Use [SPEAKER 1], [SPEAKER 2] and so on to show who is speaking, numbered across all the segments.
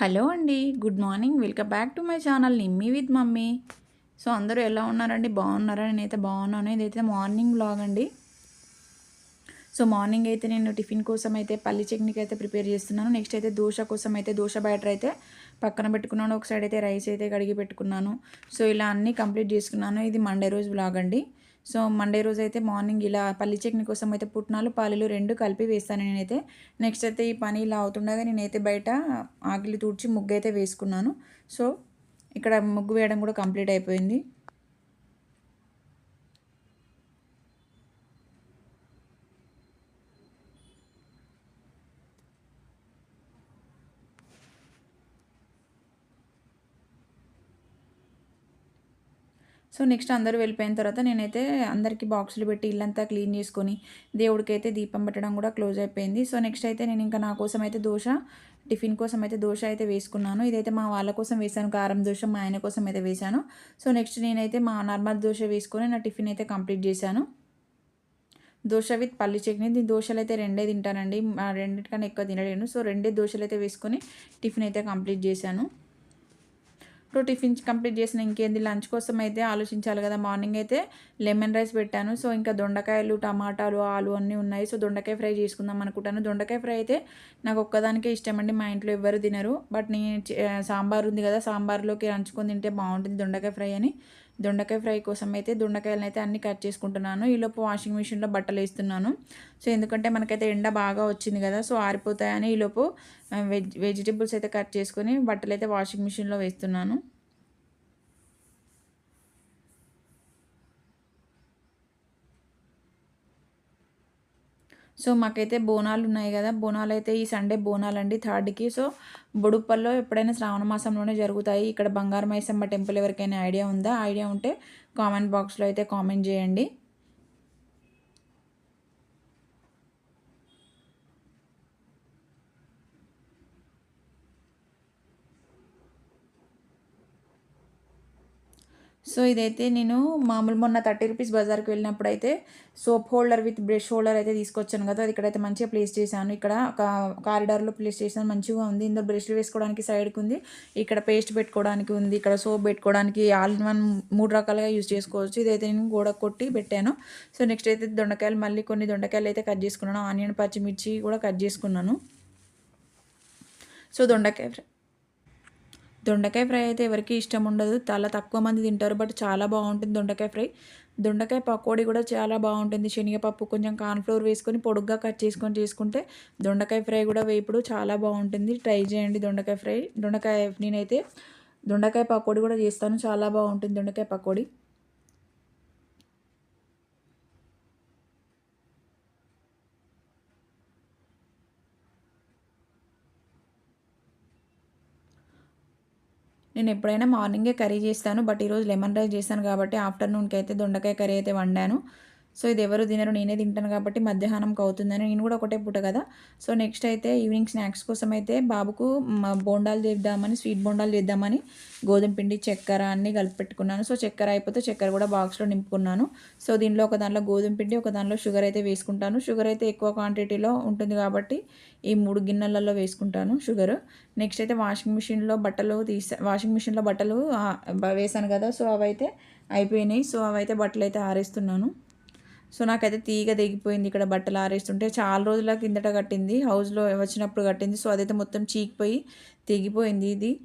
[SPEAKER 1] Hello అండి good morning. Welcome back to my channel Nimmi with mummy. So అందరూ ఎలా ఉన్నారండి? బాగున్నారా? నేనైతే బాగున్నాను. ఇదైతే మార్నింగ్ బ్లాగ్ అండి. సో మార్నింగ్ అయితే నేను టిఫిన్ కోసం అయితే పల్లి చట్నీకి అయితే ప్రిపేర్ చేస్తున్నాను. నెక్స్ట్ అయితే దోశ కోసం అయితే దోశ బ్యాటర్ అయితే పక్కన పెట్టుకున్నాను. ఒక సైడ్ అయితే రైస్ అయితే కడిగి పెట్టుకున్నాను. సో ఇలా అన్నీ కంప్లీట్ చేసుకున్నాను. ఇది మండే రోజు బ్లాగ్ అండి. సో మండే రోజు అయితే మార్నింగ్ ఇలా పల్లి చట్నీ కోసం అయితే పుట్నాలు పాలీలు రెండు కలిపి వేస్తాను నేనైతే. నెక్స్ట్ అయితే ఈ పని ఇలా అవుతుండగా నేనైతే బయట ఆకిలి తూడ్చి ముగ్గు అయితే వేసుకున్నాను. సో ఇక్కడ ముగ్గు వేయడం కూడా కంప్లీట్ అయిపోయింది. సో నెక్స్ట్ అందరూ వెళ్ళిపోయిన తర్వాత నేనైతే అందరికీ బాక్సులు పెట్టి ఇల్లంతా క్లీన్ చేసుకొని దేవుడికైతే దీపం పెట్టడం కూడా క్లోజ్ అయిపోయింది. సో నెక్స్ట్ అయితే నేను ఇంకా నా కోసం అయితే దోశ టిఫిన్ కోసం అయితే దోశ అయితే వేసుకున్నాను. ఇదైతే మా వాళ్ళ కోసం వేసాను కారం దోశ మా ఆయన కోసం అయితే వేశాను. సో నెక్స్ట్ నేనైతే మా నార్మల్ దోశ వేసుకొని నా టిఫిన్ అయితే కంప్లీట్ చేశాను. దోశ విత్ పల్లి చట్నీ దీని దోశలు అయితే రెండే తింటానండి. రెండింటికన్నా ఎక్కువ తినలేను. సో రెండే దోశలు అయితే వేసుకొని టిఫిన్ అయితే కంప్లీట్ చేశాను. ఇప్పుడు టిఫిన్ కంప్లీట్ చేసిన ఇంకేంది? లంచ్ కోసం అయితే ఆలోచించాలి కదా. మార్నింగ్ అయితే లెమన్ రైస్ పెట్టాను. సో ఇంకా దొండకాయలు టమాటాలు ఆలు అన్నీ ఉన్నాయి. సో దొండకాయ ఫ్రై చేసుకుందాం అనుకుంటాను. దొండకాయ ఫ్రై అయితే నాకు ఒక్కదానికే ఇష్టం అండి. మా ఇంట్లో ఎవ్వరు తినరు. బట్ నేను సాంబార్ ఉంది కదా. సాంబార్లోకి నంచుకొని తింటే బాగుంటుంది దొండకాయ ఫ్రై అని. దొండకాయ ఫ్రై కోసం అయితే దొండకాయలను అయితే అన్ని కట్ చేసుకుంటున్నాను. ఈలోపు వాషింగ్ మిషన్లో బట్టలు వేస్తున్నాను. సో ఎందుకంటే మనకైతే ఎండ బాగా వచ్చింది కదా సో ఆరిపోతాయని ఈలోపు వెజ్ వెజిటేబుల్స్ అయితే కట్ చేసుకొని బట్టలు అయితే వాషింగ్ మిషన్లో వేస్తున్నాను. సో మాకైతే బోనాలు ఉన్నాయి కదా. బోనాలు అయితే ఈ సండే బోనాలు అండి థర్డ్కి. సో బుడుపల్లో ఎప్పుడైనా శ్రావణ మాసంలోనే జరుగుతాయి. ఇక్కడ బంగారు మైసమ్మ టెంపుల్ ఎవరికైనా ఐడియా ఉందా? ఐడియా ఉంటే కామెంట్ బాక్స్లో అయితే కామెంట్ చేయండి. సో ఇదైతే నేను మామూలు మొన్న థర్టీ రూపీస్ బజార్కి వెళ్ళినప్పుడు అయితే soap holder with brush holder అయితే తీసుకొచ్చాను కదా అది ఇక్కడైతే మంచిగా ప్లేస్ చేశాను. ఇక్కడ ఒక కారిడార్లో ప్లేస్ చేశాను మంచిగా ఉంది. ఇందులో బ్రష్లు వేసుకోవడానికి సైడ్కి ఉంది ఇక్కడ పేస్ట్ పెట్టుకోవడానికి ఉంది ఇక్కడ సోప్ పెట్టుకోవడానికి ఆల్ వన్ మూడు రకాలుగా యూజ్ చేసుకోవచ్చు. ఇదైతే నేను గోడ కొట్టి పెట్టాను. సో నెక్స్ట్ అయితే దొండకాయలు మళ్ళీ కొన్ని దొండకాయలు అయితే కట్ చేసుకున్నాను. ఆనియన్ పచ్చిమిర్చి కూడా కట్ చేసుకున్నాను. సో దొండకాయ దొండకాయ ఫ్రై అయితే ఎవరికి ఇష్టం ఉండదు. చాలా తక్కువ మంది తింటారు బట్ చాలా బాగుంటుంది దొండకాయ ఫ్రై. దొండకాయ పకోడీ కూడా చాలా బాగుంటుంది. శనగపప్పు కొంచెం కార్న్ఫ్లోర్ వేసుకొని పొడుగ్గా కట్ చేసుకొని చేసుకుంటే దొండకాయ ఫ్రై కూడా వేపుడు చాలా బాగుంటుంది. ట్రై చేయండి దొండకాయ ఫ్రై. దొండకాయ నేనైతే దొండకాయ పకోడీ కూడా చేస్తాను. చాలా బాగుంటుంది దొండకాయ పకోడీ. నేను ఎప్పుడైనా మార్నింగే కర్రీ చేస్తాను బట్ ఈరోజు లెమన్ రైస్ చేశాను కాబట్టి ఆఫ్టర్నూన్కి అయితే దొండకాయ కర్రీ అయితే వండాను. సో ఇది ఎవరు తినరు నేనే తింటాను కాబట్టి మధ్యాహ్నంకి అవుతుందని నేను కూడా ఒకటే పుట్ట కదా. సో నెక్స్ట్ అయితే ఈవినింగ్ స్నాక్స్ కోసం అయితే బాబుకు బోండాలు చేద్దామని స్వీట్ బోండాలు చేద్దామని గోధుమ పిండి చక్కెర అన్నీ కలిపి పెట్టుకున్నాను. సో చక్కెర అయిపోతే చక్కెర కూడా బాక్స్లో నింపుకున్నాను. సో దీనిలో ఒక దాంట్లో గోధుమ పిండి ఒక దాంట్లో షుగర్ అయితే వేసుకుంటాను. షుగర్ అయితే ఎక్కువ క్వాంటిటీలో ఉంటుంది కాబట్టి ఈ మూడు గిన్నెలలో వేసుకుంటాను షుగర్. నెక్స్ట్ అయితే వాషింగ్ మిషన్లో బట్టలు తీసా వాషింగ్ మిషన్లో బట్టలు వేసాను కదా. సో అవైతే అయిపోయినాయి. సో అవైతే బట్టలు అయితే ఆరేస్తున్నాను. సో నాకైతే తీగ తెగిపోయింది ఇక్కడ బట్టలు ఆరేస్తుంటే. చాలా రోజుల కిందట కట్టింది. హౌస్లో వచ్చినప్పుడు కట్టింది. సో అదైతే మొత్తం చీకిపోయి తెగిపోయింది ఇది.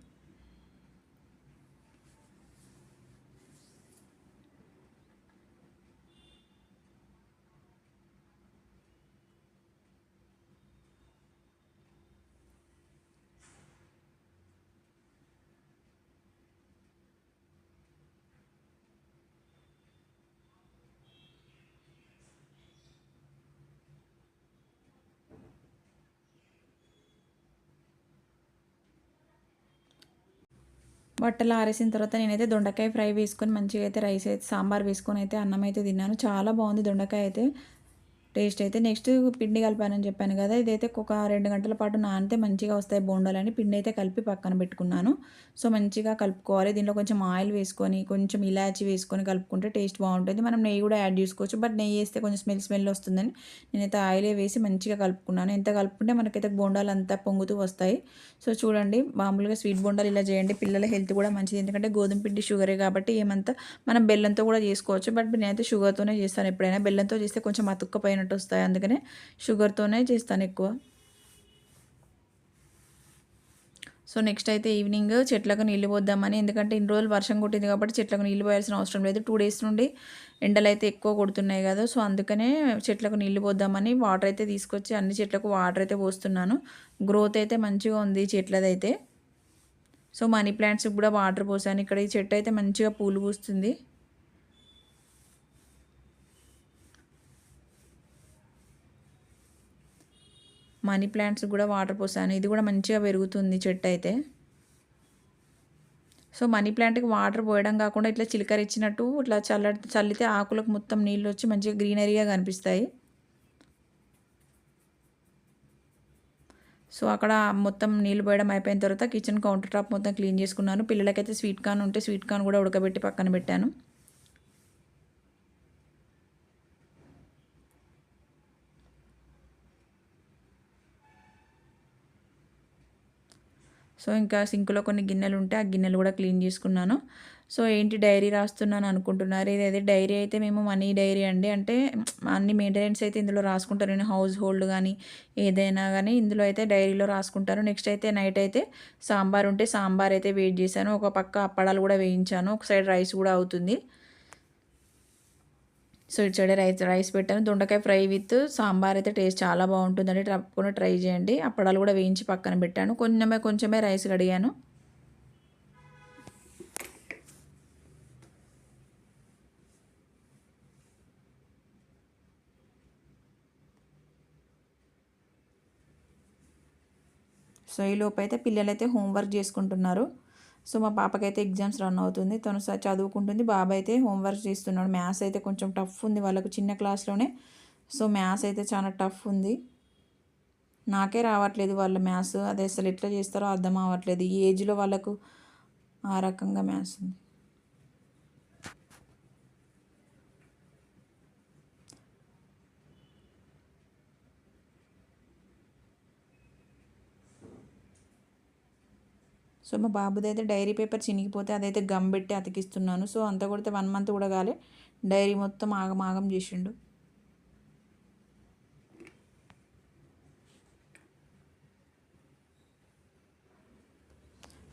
[SPEAKER 1] బట్టలు ఆరేసిన తర్వాత నేనైతే దొండకాయ ఫ్రై వేసుకొని మంచిగా అయితే రైస్ అయితే సాంబార్ వేసుకొని అయితే అన్నం అయితే తిన్నాను. చాలా బాగుంది దొండకాయ అయితే. టేస్ట్ అయితే నెక్స్ట్ పిండి కలిపానని చెప్పాను కదా ఇదైతే ఒక రెండు గంటల పాటు నానితే మంచిగా వస్తాయి బోండాలని పిండి అయితే కలిపి పక్కన పెట్టుకున్నాను. సో మంచిగా కలుపుకోవాలి. దీనిలో కొంచెం ఆయిల్ వేసుకొని కొంచెం ఇలాచి వేసుకొని కలుపుకుంటే టేస్ట్ బాగుంటుంది. మనం నెయ్యి కూడా యాడ్ చేసుకోవచ్చు. బట్ నెయ్యి వేస్తే కొంచెం స్మెల్ స్మెల్ వస్తుందని నేనైతే ఆయిలే వేసి మంచిగా కలుపుకున్నాను. ఎంత కలుపుకుంటే మనకైతే బోండాలు అంతా పొంగుతూ వస్తాయి. సో చూడండి మామూలుగా స్వీట్ బోండాలు ఇలా చేయండి. పిల్లల హెల్త్ కూడా మంచిది. ఎందుకంటే గోధుమ పిండి షుగరే కాబట్టి ఏమంతా మనం బెల్లంతో కూడా చేసుకోవచ్చు. బట్ నేనైతే షుగర్తోనే చేస్తాను ఎప్పుడైనా. బెల్లంతో చేస్తే కొంచెం అతుక్కపోయినట్టు వస్తాయి. అందుకనే షుగర్తోనే చేస్తాను ఎక్కువ. సో నెక్స్ట్ అయితే ఈవినింగ్ చెట్లకు నీళ్ళు పోద్దామని. ఎందుకంటే ఇన్ని రోజులు వర్షం కొట్టింది కాబట్టి చెట్లకు నీళ్ళు పోయాల్సిన అవసరం లేదు. టూ డేస్ నుండి ఎండలు అయితే ఎక్కువ కొడుతున్నాయి కదా. సో అందుకనే చెట్లకు నీళ్ళు పోద్దామని వాటర్ అయితే తీసుకొచ్చి అన్ని చెట్లకు వాటర్ అయితే పోస్తున్నాను. గ్రోత్ అయితే మంచిగా ఉంది చెట్లదైతే. సో మనీ ప్లాంట్స్కి కూడా వాటర్ పోసాను. ఇక్కడ ఈ చెట్టు అయితే మంచిగా పూలు పూస్తుంది. మనీ ప్లాంట్స్ కూడా వాటర్ పోసాను. ఇది కూడా మంచిగా పెరుగుతుంది చెట్టు అయితే. సో మనీ ప్లాంట్కి వాటర్ పోయడం కాకుండా ఇట్లా చిలకర ఇచ్చినట్టు ఇట్లా చల్ల చల్లితే ఆకులకు మొత్తం నీళ్ళు వచ్చి మంచిగా గ్రీనరీగా కనిపిస్తాయి. సో అక్కడ మొత్తం నీళ్ళు పోయడం అయిపోయిన తర్వాత కిచెన్ కౌంటర్ టాప్ మొత్తం క్లీన్ చేసుకున్నాను. పిల్లలకైతే స్వీట్ కార్న్ ఉంటే స్వీట్ కార్న్ కూడా ఉడకబెట్టి పక్కన పెట్టాను. సో ఇంకా సింక్లో కొన్ని గిన్నెలు ఉంటే ఆ గిన్నెలు కూడా క్లీన్ చేసుకున్నాను. సో ఏంటి డైరీ రాస్తున్నాను అనుకుంటున్నారు? ఇదైతే డైరీ అయితే మేము మనీ డైరీ అండి. అంటే అన్ని మెయింటెనెన్స్ అయితే ఇందులో రాసుకుంటారు. నేను హౌస్ హోల్డ్ కానీ ఏదైనా కానీ ఇందులో అయితే డైరీలో రాసుకుంటారు. నెక్స్ట్ అయితే నైట్ అయితే సాంబార్ ఉంటే సాంబార్ అయితే వెయిట్ చేశాను. ఒక పక్క అప్పడాలు కూడా వేయించాను. ఒక సైడ్ రైస్ కూడా అవుతుంది. సో ఇటు సైడ్ రైస్ రైస్ పెట్టాను. దొండకాయ ఫ్రై విత్ సాంబార్ అయితే టేస్ట్ చాలా బాగుంటుందండి. తప్పకుండా ట్రై చేయండి. అప్పడాలు కూడా వేయించి పక్కన పెట్టాను. కొంచెమే కొంచెమే రైస్ కడిగాను. సో ఈ లోపు అయితే పిల్లలైతే హోంవర్క్ చేసుకుంటున్నారు. సో మా పాపకైతే ఎగ్జామ్స్ రన్ అవుతుంది. తను చదువుకుంటుంది. బాబాయ్ అయితే హోంవర్క్ చేస్తున్నాడు. మ్యాథ్స్ అయితే కొంచెం టఫ్ ఉంది వాళ్ళకు చిన్న క్లాస్లోనే. సో మ్యాథ్స్ అయితే చాలా టఫ్ ఉంది. నాకే రావట్లేదు వాళ్ళ మ్యాథ్స్. అదే అసలు ఎట్లా చేస్తారో అర్థం అవ్వట్లేదు. ఈ ఏజ్లో వాళ్ళకు ఆ రకంగా మ్యాథ్స్ ఉంది. సో మా బాబుది అయితే డైరీ పేపర్ చినిగిపోతే అదైతే గమ్ పెట్టి అతికిస్తున్నాను. సో అంత కొడితే వన్ మంత్ కూడా కాలే. డైరీ మొత్తం ఆగమాగం చేసిండు.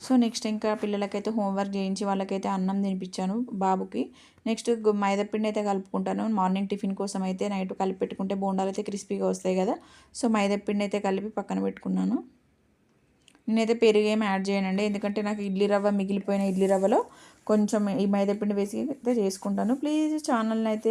[SPEAKER 1] సో నెక్స్ట్ ఇంకా పిల్లలకైతే హోంవర్క్ చేయించి వాళ్ళకైతే అన్నం తినిపించాను బాబుకి. నెక్స్ట్ మైదాపిండి అయితే కలుపుకుంటాను. మార్నింగ్ టిఫిన్ కోసం అయితే నైట్ కలిపి పెట్టుకుంటే బోండాలు అయితే క్రిస్పీగా వస్తాయి కదా. సో మైదాపిండి అయితే కలిపి పక్కన పెట్టుకున్నాను. నేనైతే పెరుగు ఏమి యాడ్ చేయనండి. ఎందుకంటే నాకు ఇడ్లీ రవ్వ మిగిలిపోయిన ఇడ్లీ రవ్వలో కొంచెం ఈ మైదాపిండి వేసి అయితే చేసుకుంటాను. ప్లీజ్ ఛానల్ని అయితే